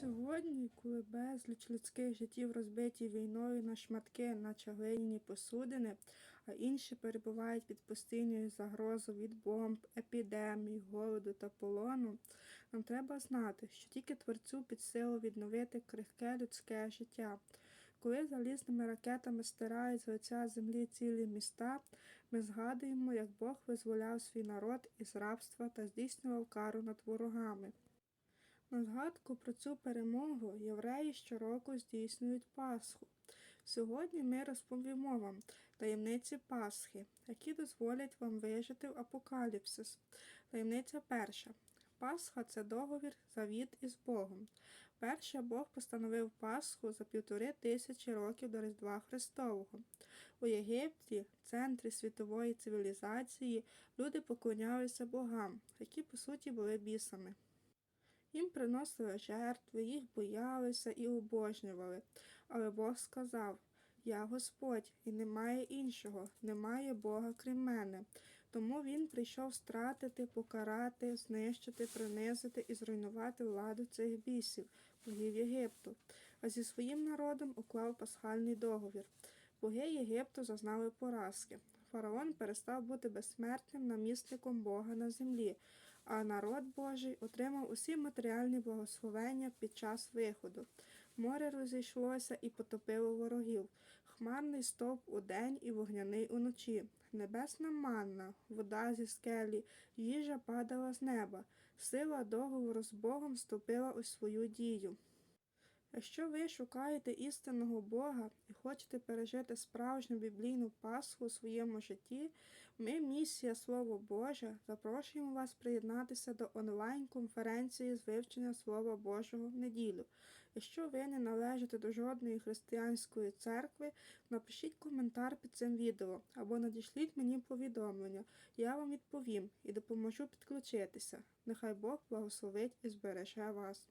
Сьогодні, коли безліч людських життів розбиті війною на шматки, наче глиняні посудини, а інші перебувають під постійною загрозою від бомб, епідемій, голоду та полону, нам треба знати, що тільки Творцю під силу відновити крихке людське життя. Коли залізними ракетами стирають з лиця землі цілі міста, ми згадуємо, як Бог визволяв свій народ із рабства та здійснював кару над ворогами. На згадку про цю перемогу євреї щороку здійснюють Пасху. Сьогодні ми розповімо вам таємниці Пасхи, які дозволять вам вижити в апокаліпсис. Таємниця перша. Пасха це договір, завіт із Богом. Перше Бог постановив Пасху за півтори тисячі років до Різдва Христового. У Єгипті, центрі світової цивілізації, люди поклонялися богам, які по суті були бісами. Їм приносили жертви, їх боялися і обожнювали. Але Бог сказав: Я Господь, і немає іншого, немає Бога крім мене. Тому Він прийшов стратити, покарати, знищити, принизити і зруйнувати владу цих бісів, богів Єгипту, а зі своїм народом уклав пасхальний договір. Боги Єгипту зазнали поразки. Фараон перестав бути безсмертним намісником Бога на землі, а народ Божий отримав усі матеріальні благословення під час виходу. Море розійшлося і потопило ворогів, хмарний стовп удень і вогняний уночі, небесна манна, вода зі скелі, їжа падала з неба, сила договору з Богом вступила у свою дію. Якщо ви шукаєте істинного Бога і хочете пережити справжню біблійну Пасху у своєму житті, ми, місія Слово Боже, запрошуємо вас приєднатися до онлайн-конференції з вивчення Слова Божого в неділю. Якщо ви не належите до жодної християнської церкви, напишіть коментар під цим відео або надішліть мені повідомлення. Я вам відповім і допоможу підключитися. Нехай Бог благословить і збереже вас.